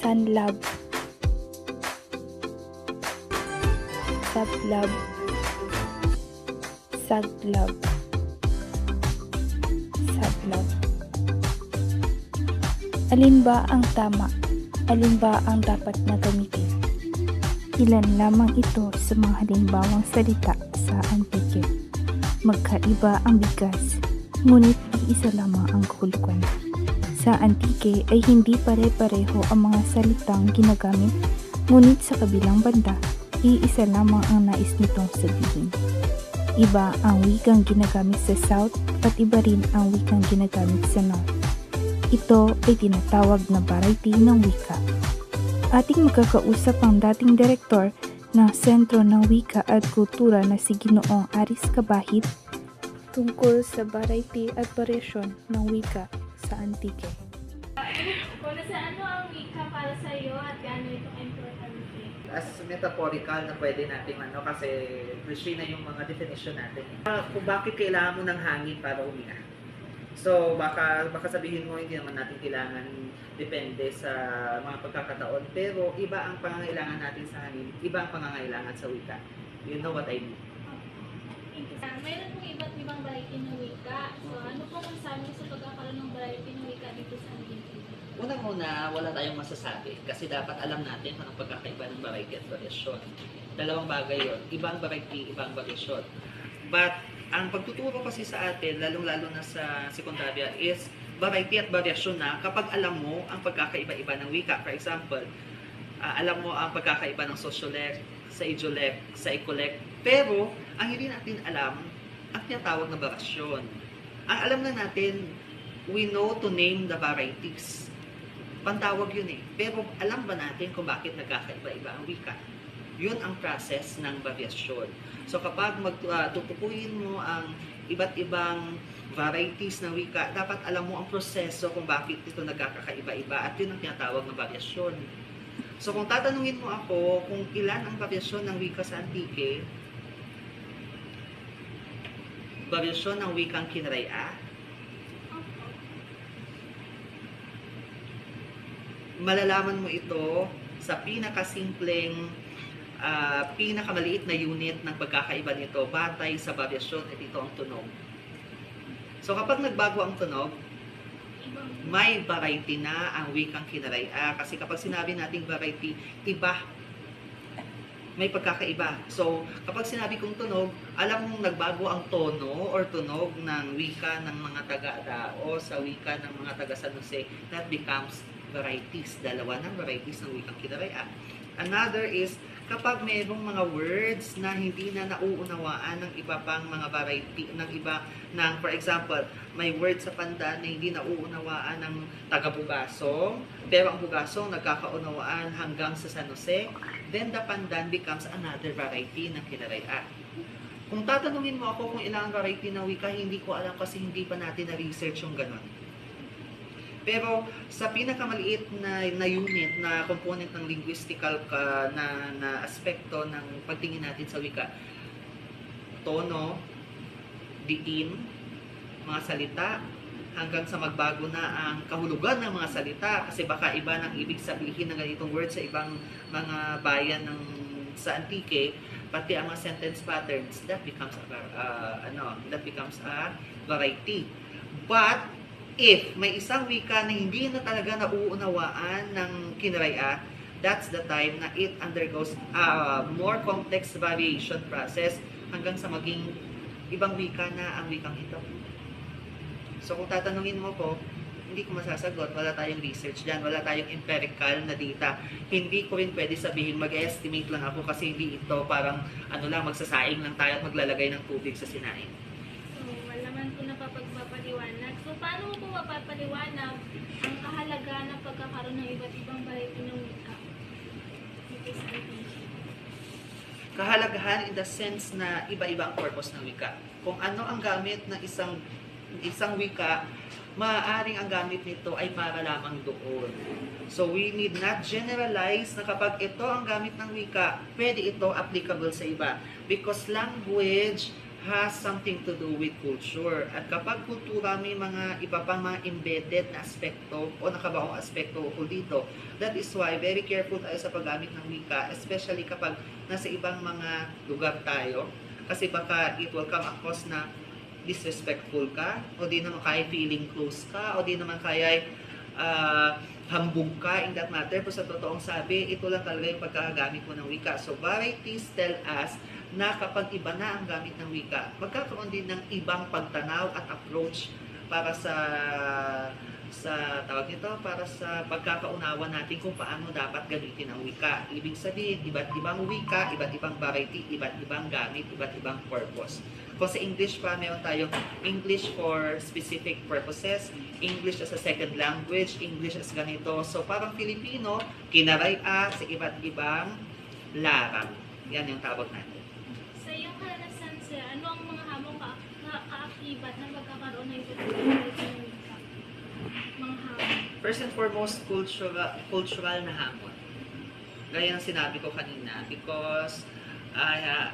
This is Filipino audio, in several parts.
Sunlab Sublab Saglab Sablab Alin ba ang tama? Alin ba ang dapat na gamitin? Ilan lamang ito sa mga halimbawang salita sa Antike. Magkaiba ang bigas, ngunit iisa lamang ang kahulugan. Sa Antike ay hindi pare-pareho ang mga salitang ginagamit, ngunit sa kabilang banda, iisa lamang ang nais nitong sabihin. Iba ang wikang ginagamit sa South at iba rin ang wikang ginagamit sa North. Ito ay tinatawag na variety ng wika. Ating magkakausap ang dating direktor ng Sentro ng Wika at Kultura na si Ginoong Aris Kabahit tungkol sa variety at variasyon ng wika sa Antike. Kung sa ano ang wika para sa iyo at gaano ito importante? as metaphorical na pwede natin ano kasi cliche na yung mga definition natin. Ah, kung bakit kailangan mo ng hangin para huminga. So baka baka sabihin mo hindi naman natin kailangan depende sa mga pagkakataon pero iba ang pangangailangan natin sa hangin, iba ang pangangailangan sa wika. You know what I mean? Mayroon pong iba't ibang variety ng wika. So ano po kung sa pagkakaroon ng variety ng wika dito sa amin? Unang-una, wala tayong masasabi kasi dapat alam natin anong pagkakaiba ng variety at variasyon. Dalawang bagay yon. Ibang variety, ibang variasyon. But, ang pagtuturo kasi sa atin, lalong-lalo na sa sekundarya, is variety at variasyon na kapag alam mo ang pagkakaiba-iba ng wika. For example, ah, alam mo ang pagkakaiba ng sociolect, sa idiolect, sa ecolect. Pero, ang hindi natin alam, ang tinatawag na variasyon. Ang alam na natin, we know to name the varieties pantawag yun eh. Pero alam ba natin kung bakit nagkakaiba-iba ang wika? Yun ang process ng variasyon. So kapag magtutukuyin mo ang iba't ibang varieties ng wika, dapat alam mo ang proseso kung bakit ito nagkakaiba-iba at yun ang tinatawag na variasyon. So kung tatanungin mo ako kung ilan ang variasyon ng wika sa Antique, variasyon ng wikang kinraya, malalaman mo ito sa pinakasimpleng ah, pinakamaliit na unit ng pagkakaiba nito batay sa variasyon at ito ang tunog. So kapag nagbago ang tunog, may variety na ang wikang kinaraya. Kasi kapag sinabi nating variety, iba. May pagkakaiba. So, kapag sinabi kong tunog, alam mong nagbago ang tono or tunog ng wika ng mga taga-Dao sa wika ng mga taga San Jose. That becomes varieties. Dalawa ng varieties ng wikang kinaraya. Another is, kapag mayroong mga words na hindi na nauunawaan ng iba pang mga variety, ng iba, ng, for example, may word sa pandan na hindi nauunawaan ng taga-Bugasong, pero ang Bugasong nagkakaunawaan hanggang sa San Jose, then the pandan becomes another variety ng kinaraya. Kung tatanungin mo ako kung ilang variety ng wika, hindi ko alam kasi hindi pa natin na-research yung ganon. Pero sa pinakamaliit na, na unit na component ng linguistical ka, na, na aspekto ng pagtingin natin sa wika, tono, diin, mga salita, hanggang sa magbago na ang kahulugan ng mga salita kasi baka iba ng ibig sabihin ng ganitong word sa ibang mga bayan ng sa Antique pati ang mga sentence patterns that becomes a uh, ano that becomes a variety. But if may isang wika na hindi na talaga nauunawaan ng kinraya that's the time na it undergoes a more complex variation process hanggang sa maging ibang wika na ang wikang ito So kung tatanungin mo ko, hindi ko masasagot. Wala tayong research dyan. Wala tayong empirical na data. Hindi ko rin pwede sabihin mag-estimate lang ako kasi hindi ito parang ano lang, magsasaing lang tayo at maglalagay ng tubig sa sinaing. Napapagpapaliwanag. So, paano mo po mapapaliwanag ang kahalagaan ng pagkakaroon ng iba't ibang variety ng wika? Atin. Kahalagahan in the sense na iba-iba ang purpose ng wika. Kung ano ang gamit ng isang isang wika, maaaring ang gamit nito ay para lamang doon. So we need not generalize na kapag ito ang gamit ng wika, pwede ito applicable sa iba. Because language has something to do with culture. At kapag kultura may mga iba pang mga embedded na aspekto o nakabaong aspekto ukol dito, that is why very careful tayo sa paggamit ng wika, especially kapag nasa ibang mga lugar tayo. Kasi baka it will come across na disrespectful ka, o di naman kaya feeling close ka, o di naman kaya ah, hambog ka in that matter. Pero sa totoong sabi, ito lang talaga yung pagkakagamit mo ng wika. So, varieties tell us na kapag iba na ang gamit ng wika, magkakaroon din ng ibang pagtanaw at approach para sa sa tawag nito para sa pagkakaunawa natin kung paano dapat gamitin ang wika. Ibig sabihin, iba't ibang wika, iba't ibang variety, iba't ibang gamit, iba't ibang purpose. Kung sa English pa, meron tayong English for specific purposes, English as a second language, English as ganito. So parang Filipino, kinaray a sa iba't ibang larang. Yan yung tawag natin. Sa iyong karanasan, sir, ano hamong ka ka- kaakibat ng pagkakaroon ng? Mga hamon. First and foremost, cultural, cultural na hamon. Gaya ng sinabi ko kanina, because uh,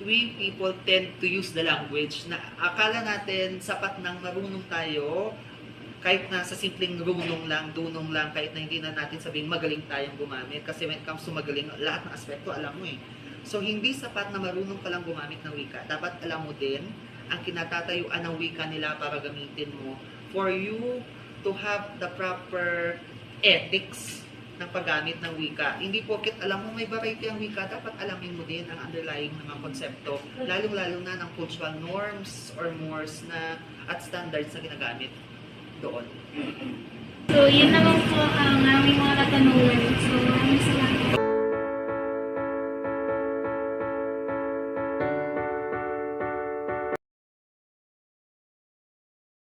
we people tend to use the language na akala natin sapat nang marunong tayo kahit na sa simpleng runong lang, dunong lang, kahit na hindi na natin sabihin magaling tayong gumamit. Kasi when it comes to magaling, lahat ng aspekto alam mo eh. So, hindi sapat na marunong ka lang gumamit ng wika. Dapat alam mo din ang kinatatayuan ng wika nila para gamitin mo for you to have the proper ethics ng paggamit ng wika. Hindi porket alam mo may variety ang wika, dapat alamin mo din ang underlying mga konsepto, lalong-lalo na ng cultural norms or mores na at standards na ginagamit doon. So, yun naman po ang aming mga katanungan.